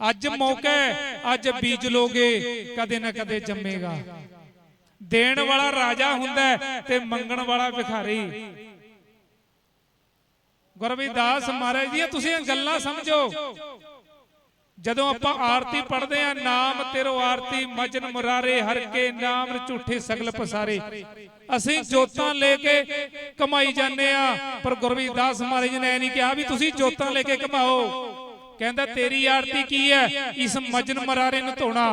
ਅੱਜ ਮੌਕਾ ਅੱਜ ਬੀਜ ਲੋਗੇ ਕਦੇ ਨਾ ਕਦੇ ਜੰਮੇਗਾ। ਦੇਣ ਵਾਲਾ ਰਾਜਾ ਹੁੰਦਾ ਤੇ ਮੰਗਣ ਵਾਲਾ ਭਿਖਾਰੀ। ਗੁਰਵਿਦਾਸ ਮਹਾਰਾਜ ਦੀਆਂ ਤੁਸੀਂ ਗੱਲਾਂ ਸਮਝੋ। ਜਦੋਂ ਆਪਾਂ ਆਰਤੀ ਪੜ੍ਹਦੇ ਆ ਨਾਮ ਤੇਰੋ ਆਰਤੀ ਮਜਨ ਮੁਰਾਰੇ ਹਰ ਕੇ ਨਾਮ ਝੂਠੇ ਸਗਲ ਪਸਾਰੇ। ਅਸੀਂ ਜੋਤਾਂ ਲੈ ਕੇ ਕਮਾਈ ਜਾਂਦੇ ਆ ਪਰ ਗੁਰਵਿਦਾਸ ਮਹਾਰਾਜ ਨੇ ਨਹੀਂ ਕਿਹਾ ਵੀ ਤੁਸੀਂ ਜੋਤਾਂ ਲੈ ਕੇ ਕਮਾਓ। ਕਹਿੰਦਾ ਤੇਰੀ ਆਰਤੀ ਕੀ ਹੈ? ਇਸ ਮਜਨ ਮੁਰਾਰੇ ਨੂੰ ਧੋਣਾ।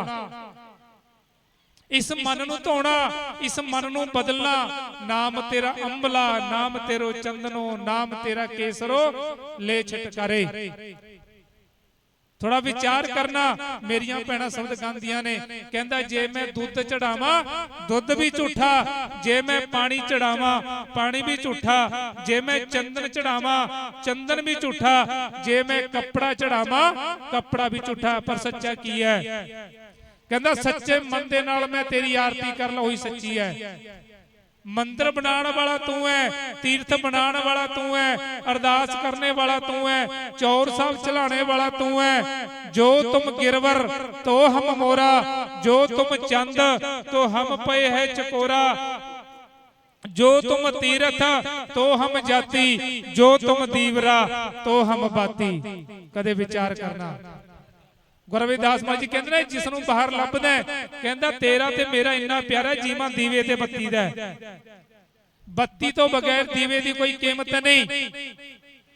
ਇਸ ਮਨ ਨੂੰ ਧੋਣਾ। ਇਸ ਮਨ ਨੂੰ ਬਦਲਣਾ। ਨਾਮ ਤੇਰਾ ਅੰਬਲਾ ਨਾਮ ਤੇਰੋ ਚੰਦਨੋ ਨਾਮ ਤੇਰਾ ਕੇਸਰੋ। ਲੈ ਛਟਕਾਰੇ। ਥੋੜਾ ਵਿਚਾਰ ਕਰਨਾ ਮੇਰੀਆਂ ਭੈਣਾਂ ਸ਼ਬਦ ਗਾਉਂਦੀਆਂ ਨੇ। ਕਹਿੰਦਾ ਜੇ ਮੈਂ ਦੁੱਧ ਚੜਾਵਾਂ ਦੁੱਧ ਵੀ ਝੂਠਾ। ਜੇ ਮੈਂ ਪਾਣੀ ਚੜਾਵਾਂ ਪਾਣੀ ਵੀ ਝੂਠਾ। ਜੇ ਮੈਂ ਚੰਦਨ ਚੜਾਵਾਂ ਚੰਦਨ ਵੀ ਝੂਠਾ। ਜੇ ਮੈਂ ਕੱਪੜਾ ਚੜਾਵਾਂ ਕੱਪੜਾ ਵੀ ਝੂਠਾ ਪਰ ਸੱਚਾ ਕੀ ਹੈ? ਕਹਿੰਦਾ ਸੱਚੇ ਮਨ ਦੇ ਨਾਲ ਮੈਂ ਤੇਰੀ ਆਰਤੀ ਕਰ ਲਾ ਉਹੀ ਸੱਚੀ ਹੈ। ਮੰਦਰ ਬਣਾਉਣ ਵਾਲਾ ਤੂੰ ਹੈ ਤੀਰਥ ਬਣਾਉਣ ਵਾਲਾ ਤੂੰ ਹੈ ਅਰਦਾਸ ਕਰਨੇ ਵਾਲਾ ਤੂੰ ਹੈ ਚੌਰ ਸਾਹਿਬ ਚਲਾਣੇ ਵਾਲਾ ਤੂੰ ਹੈ ਜੋ ਤੁਮ ਗਿਰਵਰ ਤੋ ਹਮ ਮੋਰਾ, ਜੋ ਤੁਮ ਚੰਦ ਤੋ ਹਮ ਪਏ ਹੈ ਚਕੋਰਾ। ਜੋ ਤੁਮ ਤੀਰਥ ਤੋ ਹਮ ਜਾਤੀ, ਜੋ ਤੁਮ ਦੀਵਰਾ ਤੋ ਹਮ ਬਾਤੀ। ਕਦੇ ਵਿਚਾਰ ਕਰਨਾ। ਗੁਰਵਿਦਾਸ ਮਾਂ ਕਹਿੰਦੇ ਨੇ, ਜਿਸ ਨੂੰ ਬਾਹਰ ਲੱਭਦਾ ਕਹਿੰਦਾ ਤੇਰਾ ਤੇ ਮੇਰਾ ਇੰਨਾ ਪਿਆਰਾ ਜੀਵਾਂ ਦੀਵੇ ਤੇ ਬੱਤੀ ਦਾ ਬੱਤੀ ਤੋਂ ਬਗੈਰ ਦੀਵੇ ਦੀ ਕੋਈ ਕੀਮਤ ਨਹੀਂ।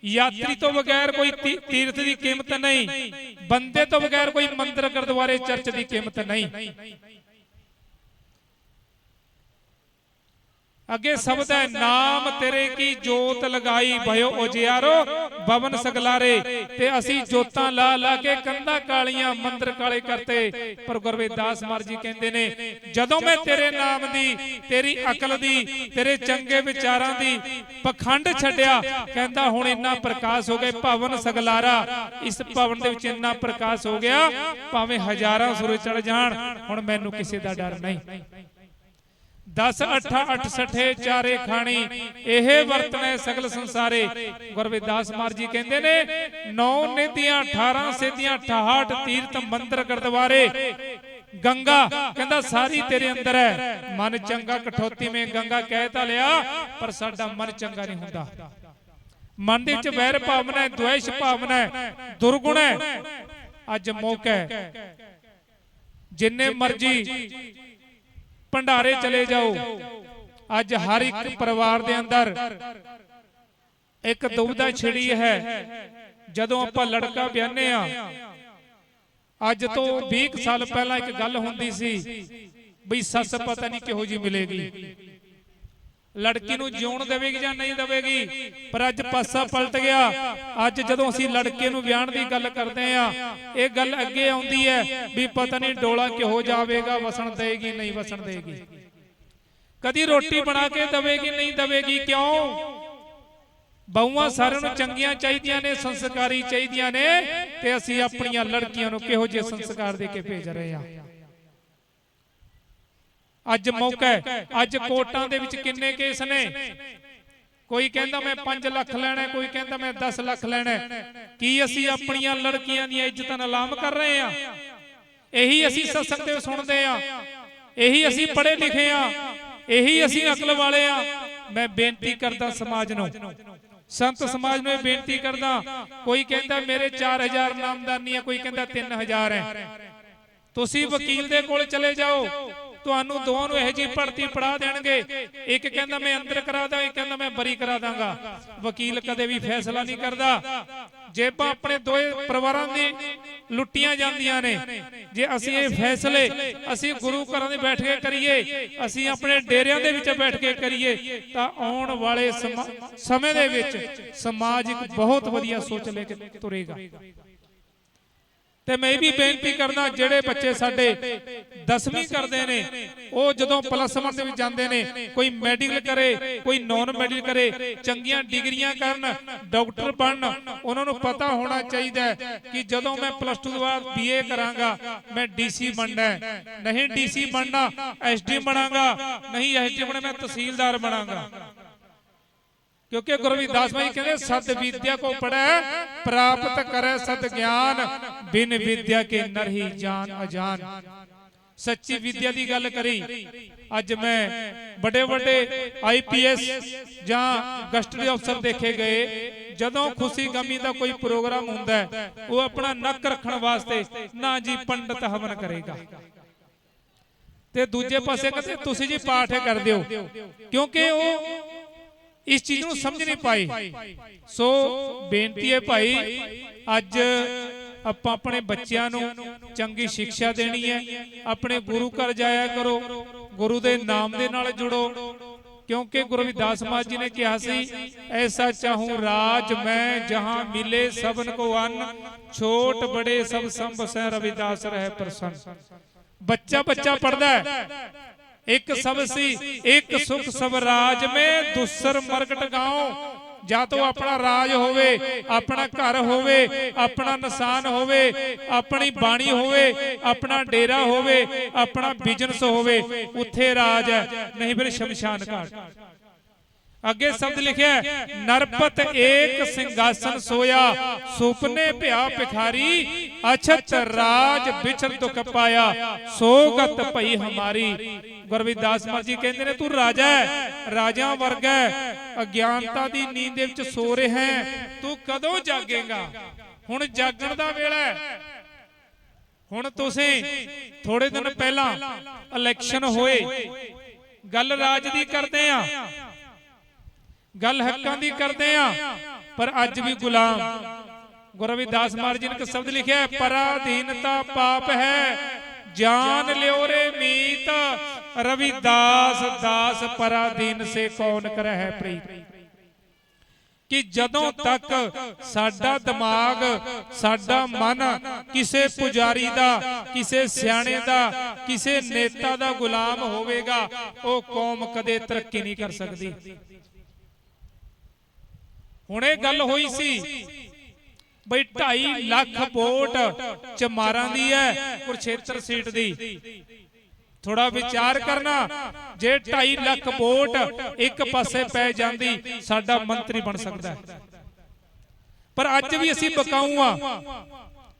ਯਾਤਰੀ ਤੋਂ ਬਗੈਰ ਕੋਈ ਤੀਰਥ ਦੀ ਕੀਮਤ ਨਹੀਂ। ਬੰਦੇ ਤੋਂ ਬਗੈਰ ਕੋਈ ਮੰਦਿਰ ਗੁਰਦੁਆਰੇ ਚਰਚ ਦੀ ਕੀਮਤ ਨਹੀਂ। ਅੱਗੇ ਸ਼ਬਦ ਹੈ ਨਾਮ ਤੇਰੇ ਕੀ ਜੋਤ ਲਗਾਈ ਭਇਓ ਉਜਿਆਰੋ ਬਵਨ ਸਗਲਾਰੇ। ਤੇ ਅਸੀਂ ਜੋਤਾਂ ਲਾ ਲਾ ਕੇ ਕੰਧਾਂ ਕਾਲੀਆਂ ਮੰਦਰ ਕਾਲੇ ਕਰਤੇ। ਪਰ ਗੁਰਵੇਦਾਸ ਮਹਾਰਾਜ ਜੀ ਕਹਿੰਦੇ ਨੇ ਜਦੋਂ ਮੈਂ ਤੇਰੇ ਨਾਮ ਦੀ ਤੇਰੀ ਅਕਲ ਦੀ ਤੇਰੇ ਚੰਗੇ ਵਿਚਾਰਾਂ ਦੀ ਪਖੰਡ ਛੱਡਿਆ। ਕਹਿੰਦਾ ਹੁਣ ਇੰਨਾ ਪ੍ਰਕਾਸ਼ ਹੋ ਗਿਆ ਭਵਨ ਸਗਲਾਰਾ। ਇਸ ਭਵਨ ਦੇ ਵਿੱਚ ਇੰਨਾ ਪ੍ਰਕਾਸ਼ ਹੋ ਗਿਆ ਭਾਵੇਂ ਹਜ਼ਾਰਾਂ ਸੂਰਜ ਚੜ ਜਾਣ ਹੁਣ ਮੈਨੂੰ ਕਿਸੇ ਦਾ ਡਰ ਨਹੀਂ। 10 8 8 ਸਠੇ ਚਾਰੇ ਖਾਣੀ। ਇਹ ਵਰਤਨੇ ਸਗਲ ਸੰਸਾਰੇ। ਗੁਰਵਿਦਾਸ ਮਹਾਰਾਜ ਜੀ ਕਹਿੰਦੇ ਨੇ 9 ਨਿਧੀਆਂ 18 ਸਿੱਧੀਆਂ 68 ਤੀਰਥ ਮੰਦਰ ਗੁਰਦੁਆਰੇ। ਗੰਗਾ, ਕਹਿੰਦਾ ਸਾਰੀ ਤੇਰੇ ਅੰਦਰ ਹੈ। ਮਨ ਚੰਗਾ, ਕਠੋਤੀ ਮੇ ਗੰਗਾ ਕਹਿ ਤਾਂ ਲਿਆ, ਪਰ ਸਾਡਾ ਮਨ ਚੰਗਾ ਨਹੀਂ ਹੁੰਦਾ। ਮਨ ਦੇ ਵਿੱਚ ਵੈਰ ਭਾਵਨਾ ਹੈ, ਦੁਆਇਸ਼ ਭਾਵਨਾ ਹੈ, ਦੁਰਗੁਣ ਹੈ। ਅੱਜ ਮੌਕਾ ਹੈ। ਜਿੰਨੇ ਮਰਜ਼ੀ ਭੰਡਾਰੇ ਚਲੇ ਜਾਓ। ਅੱਜ ਹਰ ਇੱਕ ਪਰਿਵਾਰ ਦੇ ਅੰਦਰ ਇੱਕ ਦੁਬਦਾ ਛਿੜੀ ਹੈ। ਜਦੋਂ ਆਪਾਂ ਲੜਕਾ ਵਿਆਹਨੇ ਆ ਅੱਜ ਤੋਂ 20 ਕੁ ਸਾਲ ਪਹਿਲਾਂ ਇੱਕ ਗੱਲ ਹੁੰਦੀ ਸੀ ਬਈ ਸੱਸ ਪਤਾ ਨਹੀਂ ਕਿਹੋ ਜੀ ਮਿਲੇਗੀ। ਲੜਕੀ ਨੂੰ ਜਿਉਣ ਦੇਵੇਗੀ ਜਾਂ ਨਹੀਂ ਦੇਵੇਗੀ ਪਰ ਅੱਜ ਪਾਸਾ ਪਲਟ ਗਿਆ। ਅੱਜ ਜਦੋਂ ਅਸੀਂ ਲੜਕੇ ਨੂੰ ਵਿਆਹਣ ਦੀ ਗੱਲ ਕਰਦੇ ਆ ਇਹ ਗੱਲ ਅੱਗੇ ਆਉਂਦੀ ਹੈ ਵੀ ਪਤਾ ਨਹੀਂ ਡੋਲਾ ਕਿਹੋ ਜਾਵੇਗਾ ਵਸਣ ਦੇਗੀ ਨਹੀਂ ਵਸਣ ਦੇਗੀ ਕਦੀ ਰੋਟੀ ਬਣਾ ਕੇ ਦੇਵੇਗੀ ਨਹੀਂ ਦੇਵੇਗੀ ਕਿਉਂ? ਬਹੂਆਂ ਸਾਰਿਆਂ ਨੂੰ ਚੰਗੀਆਂ ਚਾਹੀਦੀਆਂ ਨੇ ਸੰਸਕਾਰੀ ਚਾਹੀਦੀਆਂ ਨੇ ਤੇ ਅਸੀਂ ਆਪਣੀਆਂ ਲੜਕੀਆਂ ਨੂੰ ਕਿਹੋ ਜਿਹੇ ਸੰਸਕਾਰ ਦੇ ਕੇ ਭੇਜ ਰਹੇ ਆ ਅੱਜ ਮੌਕਾ ਹੈ। ਅੱਜ ਕੋਰਟਾਂ ਦੇ ਵਿੱਚ ਕਿੰਨੇ ਕੇਸ ਨੇ? ਕੋਈ ਕਹਿੰਦਾ ਮੈਂ 5 ਲੱਖ ਲੈਣਾ, ਕੋਈ ਕਹਿੰਦਾ ਮੈਂ 10 ਲੱਖ ਲੈਣਾ। ਕੀ ਅਸੀਂ ਆਪਣੀਆਂ ਲੜਕੀਆਂ ਦੀਆਂ ਇੱਜ਼ਤਾਂ ਨਿਲਾਮ ਕਰ ਰਹੇ ਆ ਇਹੀ ਅਸੀਂ ਸਤਸੰਗ ਦੇ ਸੁਣਦੇ ਆ ਇਹੀ ਅਸੀਂ ਪੜ੍ਹੇ ਲਿਖੇ ਆ ਇਹੀ ਅਸੀਂ ਅਕਲ ਵਾਲੇ ਆ ਮੈਂ ਬੇਨਤੀ ਕਰਦਾ ਸਮਾਜ ਨੂੰ, ਸੰਤ ਸਮਾਜ ਨੂੰ ਇਹ ਬੇਨਤੀ ਕਰਦਾ, ਕੋਈ ਕਹਿੰਦਾ ਮੇਰੇ 4000 ਨਾਮਦਾਨੀ ਆ, ਕੋਈ ਕਹਿੰਦਾ 3000 ਹੈ। ਤੁਸੀਂ ਵਕੀਲ ਦੇ ਕੋਲ ਚਲੇ ਜਾਓ। ਤੁਹਾਨੂੰ ਦੋਵਾਂ ਨੂੰ ਇਹੋ ਜਿਹੀ ਭਰਤੀ ਪੜਾ ਦੇਣਗੇ। ਇੱਕ ਕਹਿੰਦਾ ਮੈਂ ਅੰਦਰ ਕਰਾ ਦਾਂ, ਇੱਕ ਕਹਿੰਦਾ ਮੈਂ ਬਰੀ ਕਰਾ ਦਾਂਗਾ। ਵਕੀਲ ਕਦੇ ਵੀ ਫੈਸਲਾ ਨਹੀਂ ਕਰਦਾ। ਜੇਬਾਂ ਆਪਣੇ ਦੋਏ ਪਰਿਵਾਰਾਂ ਦੀ ਲੁੱਟੀਆਂ ਜਾਂਦੀਆਂ ਨੇ, ਜੇ ਅਸੀਂ ਇਹ ਫੈਸਲੇ ਅਸੀਂ ਗੁਰੂ ਘਰਾਂ ਦੇ ਬੈਠ ਕੇ ਕਰੀਏ, ਅਸੀਂ ਆਪਣੇ ਡੇਰਿਆਂ ਦੇ ਵਿੱਚ ਬੈਠ ਕੇ ਕਰੀਏ, ਤਾਂ ਆਉਣ ਵਾਲੇ ਸਮੇਂ ਦੇ ਵਿੱਚ ਸਮਾਜ ਇੱਕ ਬਹੁਤ ਵਧੀਆ ਸੋਚ ਲੈ ਕੇ ਤੁਰੇਗਾ। ਤੇ ਮੈਂ ਇਹ ਵੀ ਬੇਨਤੀ ਕਰਦਾ, ਜਿਹੜੇ ਬੱਚੇ ਸਾਡੇ 10ਵੀਂ ਕਰਦੇ ਨੇ, ਉਹ ਜਦੋਂ ਪਲੱਸ 1 ਦੇ ਵਿੱਚ ਜਾਂਦੇ ਨੇ, ਕੋਈ ਮੈਡੀਕਲ ਕਰੇ, ਕੋਈ ਨਾਨ ਮੈਡੀਕਲ ਕਰੇ, ਚੰਗੀਆਂ ਡਿਗਰੀਆਂ ਕਰਨ ਡਾਕਟਰ ਬਣਨ, ਉਹਨਾਂ ਨੂੰ ਪਤਾ ਹੋਣਾ ਚਾਹੀਦਾ ਕਿ ਜਦੋਂ ਮੈਂ ਪਲੱਸ 2 ਤੋਂ ਬਾਅਦ ਬੀਏ ਕਰਾਂਗਾ, ਮੈਂ ਡੀਸੀ ਬਣਨਾ ਹੈ। ਨਹੀਂ ਡੀਸੀ ਬਣਨਾ ਐਸਡੀ ਬਣਾਂਗਾ, ਨਹੀਂ ਐਸਡੀ ਬਣਾ ਮੈਂ ਤਹਿਸੀਲਦਾਰ ਬਣਾਂਗਾ। ਕਿਉਂਕਿ ਗੁਰੂ ਰਵਿਦਾਸ ਕਹਿੰਦੇ, ਸਦ ਵਿਦਿਆ ਕੋ ਪੜੈ ਪ੍ਰਾਪਤ ਕਰੈ ਸਦ ਗਿਆਨ, ਬਿਨ ਵਿਦਿਆ ਕੇ ਨਰ ਜਾਨ ਅਜਾਨ। ਸੱਚੀ ਵਿਦਿਆ ਦੀ ਗੱਲ ਕਰੀ, ਅੱਜ ਮੈਂ ਵੱਡੇ ਵੱਡੇ ਆਈਪੀਐਸ ਜਾਂ ਗਸਟਰੀ ਅਫਸਰ ਦੇਖੇ ਗਏ, ਜਦੋਂ ਖੁਸ਼ੀ ਗਮੀ ਦਾ ਕੋਈ ਪ੍ਰੋਗਰਾਮ ਹੁੰਦਾ ਉਹ ਆਪਣਾ ਨੱਕ ਰੱਖਣ ਵਾਸਤੇ ਨਾ ਜੀ ਪੰਡਤ ਹਵਨ ਕਰੇਗਾ। ਤੇ ਦੂਜੇ ਪਾਸੇ ਕਹਿੰਦੇ, ਤੁਸੀਂ ਜੀ ਪਾਠ ਕਰਦੇ ਹੋ ਕਿਉਂਕਿ ਉਹ ਇਸ ਚੀਜ਼ ਨੂੰ ਸਮਝ ਨਹੀਂ ਪਾਈ। ਸੋ ਬੇਨਤੀ ਹੈ ਭਾਈ ਅੱਜ ਆਪਾਂ ਆਪਣੇ ਬੱਚਿਆਂ ਨੂੰ ਚੰਗੀ ਸਿੱਖਿਆ ਦੇਣੀ ਹੈ। ਆਪਣੇ ਗੁਰੂ ਘਰ ਜਾਇਆ ਕਰੋ। ਗੁਰੂ ਦੇ ਨਾਮ ਦੇ ਨਾਲ ਜੁੜੋ। ਕਿਉਂਕਿ ਗੁਰੂ ਰਵਿਦਾਸ ਮਹਾਰਾਜ ਜੀ ਨੇ ਕਿਹਾ ਸੀ ਐਸਾ ਚਾਹੂੰ ਰਾਜ ਮੈਂ ਜਹਾਂ ਮਿਲੇ ਸਭਨ ਕੋ ਅੰਨ। ਛੋਟ ਬੜੇ ਸਭ ਸੰਭ ਸਹਿ ਰਵਿਦਾਸ ਰਹਿ ਪ੍ਰਸੰਨ। ਬੱਚਾ ਬੱਚਾ ਪੜਦਾ ਹੈ। ਇੱਕ ਸਭ ਸੀ, ਇੱਕ ਸੁਖ ਸਭ ਰਾਜ ਮੈਂ, ਦੁਸਰ ਮਰਗਟ ਜਾਂ ਤੋਂ ਆਪਣਾ ਰਾਜ ਹੋਵੇ, ਆਪਣਾ ਘਰ ਹੋਵੇ, ਆਪਣਾ ਨਿਸ਼ਾਨ ਹੋਵੇ, ਆਪਣੀ ਬਾਣੀ ਹੋਵੇ, ਆਪਣਾ ਡੇਰਾ ਹੋਵੇ, ਆਪਣਾ ਬਿਜ਼ਨਸ ਹੋਵੇ, ਉੱਥੇ ਰਾਜ ਹੈ, ਨਹੀਂ ਫਿਰ ਸ਼ਮਸ਼ਾਨ ਘਾਟ। ਅੱਗੇ ਸ਼ਬਦ ਲਿਖਿਆ ਨਰਪਤ ਏਕ ਸਿੰਘਾਸਨ ਸੋਇਆ ਸੁਪਨੇ ਭਿਆ ਭਿਖਾਰੀ ਅਛਤ ਰਾਜ ਵਿਚਰ ਦੁਖ ਪਾਇਆ ਸੋਗਤ ਭਈ ਹਮਾਰੀ। ਗੁਰਵਿਦਾਸ ਮਰ ਜੀ ਕਹਿੰਦੇ ਨੇ ਤੂੰ ਰਾਜਾ ਹੈ ਰਾਜਾ ਵਰਗਾ ਅਗਿਆਨਤਾ ਦੀ ਨੀਂਦ ਦੇ ਵਿੱਚ ਸੋ ਰਿਹਾ ਹੈ ਤੂੰ ਕਦੋਂ ਜਾਗੇਗਾ? ਹੁਣ ਜਾਗਣ ਦਾ ਵੇਲਾ ਹੈ। ਹੁਣ ਤੁਸੀਂ ਥੋੜੇ ਦਿਨ ਪਹਿਲਾਂ ਇਲੈਕਸ਼ਨ ਹੋਏ। ਗੱਲ ਰਾਜ ਦੀ ਕਰਦੇ ਆ। ਗੱਲ ਹੱਕਾਂ ਦੀ ਕਰਦੇ ਆ ਪਰ ਅੱਜ ਵੀ ਗੁਲਾਮ। ਗੁਰੂ ਰਵਿਦਾਸ ਮਹਾਰਾਜ ਜੀ ਨੇ ਇੱਕ ਸ਼ਬਦ ਲਿਖਿਆ ਹੈ, ਪਰਾਧੀਨਤਾ ਪਾਪ ਹੈ ਜਾਨ ਲਿਓ ਰੇ ਮੀਤ ਰਵਿਦਾਸ ਦਾਸ ਪਰਾਧੀਨ ਸੇ ਕੌਣ ਕਰਹਿ ਪ੍ਰੀਤ। ਕਿ ਜਦੋਂ ਤੱਕ ਸਾਡਾ ਦਿਮਾਗ ਸਾਡਾ ਮਨ ਕਿਸੇ ਪੁਜਾਰੀ ਦਾ ਕਿਸੇ ਸਿਆਣੇ ਦਾ ਕਿਸੇ ਨੇਤਾ ਦਾ ਗੁਲਾਮ ਹੋਵੇਗਾ ਉਹ ਕੌਮ ਕਦੇ ਤਰੱਕੀ ਨਹੀਂ ਕਰ ਸਕਦੀ। ਹੁਣ ਇਹ ਗੱਲ ਹੋਈ ਸੀ। ਬਈ 2.5 ਲੱਖ ਵੋਟ ਚਮਾਰਾਂ ਦੀ ਹੈ ਕੁਰਛੇਤਰ ਸੀਟ ਦੀ। ਥੋੜਾ ਵਿਚਾਰ ਕਰਨਾ ਜੇ 2.5 ਲੱਖ ਵੋਟ ਇੱਕ ਪਾਸੇ ਪੈ ਜਾਂਦੀ ਸਾਡਾ ਮੰਤਰੀ ਬਣ ਸਕਦਾ। ਪਰ ਅੱਜ ਵੀ ਅਸੀਂ ਬਕਾਊ ਆ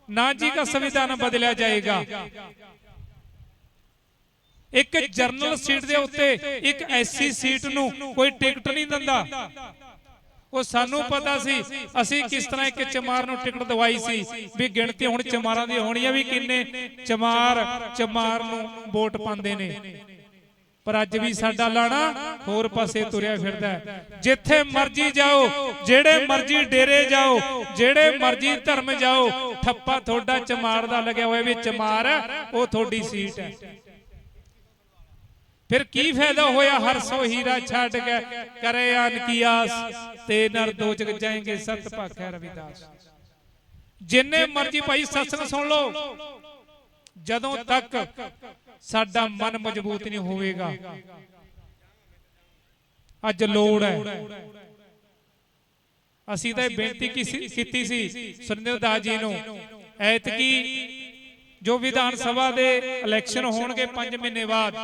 ਨਾ ਜੀ ਦਾ ਸੰਵਿਧਾਨ ਬਦਲਿਆ ਜਾਏਗਾ। ਇੱਕ ਜਰਨਲ ਸੀਟ ਦੇ ਉੱਤੇ ਇੱਕ ਐਸਸੀ ਸੀਟ ਨੂੰ ਕੋਈ ਟਿਕਟ ਨਹੀਂ ਦਿੰਦਾ। ਉਹ ਸਾਨੂੰ ਪਤਾ ਸੀ, ਅਸੀਂ ਕਿਸ ਤਰ੍ਹਾਂ ਇੱਕ ਚਮਾਰ ਨੂੰ ਟਿਕਟ ਦਵਾਈ ਸੀ, ਵੀ ਗਿਣਤੀ ਹੁਣ ਚਮਾਰਾਂ ਦੀ ਹੋਣੀ ਆ ਵੀ ਕਿੰਨੇ? ਚਮਾਰ ਚਮਾਰ ਨੂੰ ਵੋਟ ਪਾਉਂਦੇ ਨੇ। ਪਰ ਅੱਜ ਵੀ ਸਾਡਾ ਲਾਣਾ ਹੋਰ ਪਾਸੇ ਤੁਰਿਆ ਫਿਰਦਾ ਜਿੱਥੇ ਮਰਜ਼ੀ ਜਾਓ, ਜਿਹੜੇ ਮਰਜ਼ੀ ਡੇਰੇ ਜਾਓ, ਜਿਹੜੇ ਮਰਜ਼ੀ ਧਰਮ ਜਾਓ, ਠੱਪਾ ਤੁਹਾਡਾ ਚਮਾਰ ਦਾ ਲੱਗਿਆ ਹੋਇਆ ਵੀ ਚਮਾਰ, ਉਹ ਤੁਹਾਡੀ ਸੀਟ ਹੈ। ਫਿਰ ਕੀ ਫਾਇਦਾ ਹੋਇਆ? ਹਰ ਸੋ ਹੀਰਾ ਛੱਡ ਕੇ ਕਰੇ ਅਨ ਕੀ ਆਸ ਤੇ ਨਰ ਦੋ ਜਗ ਜਾਏਂਗੇ ਸਤ ਭਾਖੈ ਰਵਿਦਾਸ। ਜਿੰਨੇ ਮਰਜ਼ੀ ਭਾਈ ਸਤਸੰਗ ਸੁਣ ਲਓ। ਜਦੋਂ ਤੱਕ ਸਾਡਾ ਮਨ ਮਜ਼ਬੂਤ ਨਹੀਂ ਹੋਵੇਗਾ। ਅੱਜ ਲੋੜ ਹੈ। ਅਸੀਂ ਤਾਂ ਇਹ ਬੇਨਤੀ ਕੀਤੀ ਸੀ ਸੁਰਿੰਦਰ ਦਾਸ ਜੀ ਨੂੰ। ਐਤਕੀ ਜੋ ਵਿਧਾਨ ਸਭਾ ਦੇ ਇਲੈਕਸ਼ਨ ਹੋਣਗੇ 5 ਮਹੀਨੇ ਬਾਅਦ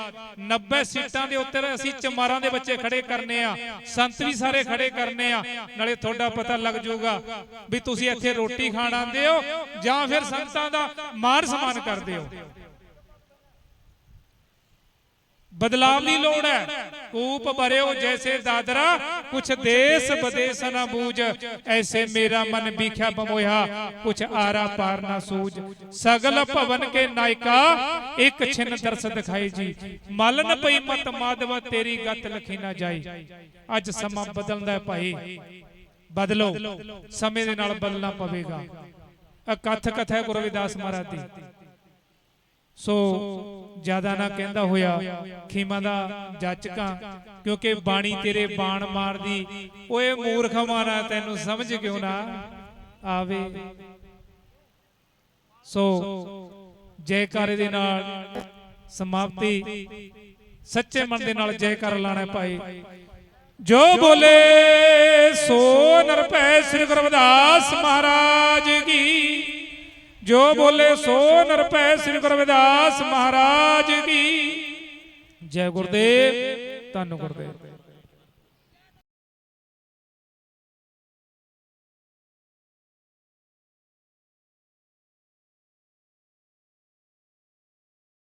90 ਸੀਟਾਂ ਦੇ ਉੱਤੇ ਅਸੀਂ ਚਮਾਰਾਂ ਦੇ ਬੱਚੇ ਖੜੇ ਕਰਨੇ ਆ ਸੰਤ ਵੀ ਸਾਰੇ ਖੜੇ ਕਰਨੇ ਆ ਨਾਲੇ ਤੁਹਾਡਾ ਪਤਾ ਲੱਗ ਜਾਊਗਾ ਵੀ ਤੁਸੀਂ ਇੱਥੇ ਰੋਟੀ ਖਾਣ ਆਉਂਦੇ ਹੋ ਜਾਂ ਫਿਰ ਸੰਤਾਂ ਦਾ ਮਾਨ ਸਨਮਾਨ ਕਰਦੇ ਹੋ। ਬਦਲਾਵ ਦੀ ਲੋੜ ਹੈ। ਕੂਪ ਭਰਿਓ ਜੈਸੇ ਦਾਦਰਾ, ਕੁਛ ਦੇਸ ਬਦੇਸ ਨਾ ਬੂਝ, ਐਸੇ ਮੇਰਾ ਮਨ ਵਿਖਿਆ ਬਮੋਇਆ ਕੁਛ ਆਰਾ ਪਾਰ ਨਾ ਸੂਝ। ਸਗਲ ਭਵਨ ਕੇ ਨਾਇਕਾ, ਇੱਕ ਛਿਨ ਦਰਸ ਦਿਖਾਈ ਜੀ। ਮਲਨ ਪਈ ਮਤ ਮਾਧਵ, ਤੇਰੀ ਗਤ ਲਖੀ ਨਾ ਜਾਈ। ਅੱਜ ਸਮਾਂ ਬਦਲਦਾ ਭਾਈ। ਬਦਲੋ। ਸਮੇਂ ਦੇ ਨਾਲ ਬਦਲਣਾ ਪਵੇਗਾ। ਅਕਥ ਕਥਾ ਹੈ ਗੁਰੂ ਰਵਿਦਾਸ ਮਹਾਰਾਜ ਦੀ। ਸੋ ਜ਼ਿਆਦਾ ਨਾ ਕਹਿੰਦਾ ਹੋਇਆ ਖੀਮਾ ਦਾ ਜਾਚਕਾਂ, ਕਿਉਂਕਿ ਬਾਣੀ ਤੇਰੇ ਬਾਣ ਮਾਰਦੀ, ਓਏ ਮੂਰਖ ਮਾਰਾ, ਤੈਨੂੰ ਸਮਝ ਕਿਉਂ ਨਾ ਆਵੇ? ਸੋ ਜੈਕਾਰੇ ਦੇ ਨਾਲ ਸਮਾਪਤੀ, ਸੱਚੇ ਮਨ ਦੇ ਨਾਲ ਜੈਕਾਰ ਲਾਣਾ ਭਾਈ। ਜੋ ਬੋਲੇ, ਸੋ ਨਰਪੈ ਸ੍ਰੀ ਗੁਰੂ ਰਵਿਦਾਸ ਮਹਾਰਾਜ ਕੀ। ਜੋ ਬੋਲੇ ਸੋ ਨਰਪੈ ਸ੍ਰੀ ਗੁਰੂ ਰਵਿਦਾਸ ਮਹਾਰਾਜ ਕੀ। ਜੈ ਗੁਰਦੇਵ ਧੰਨ ਗੁਰਦੇਵ।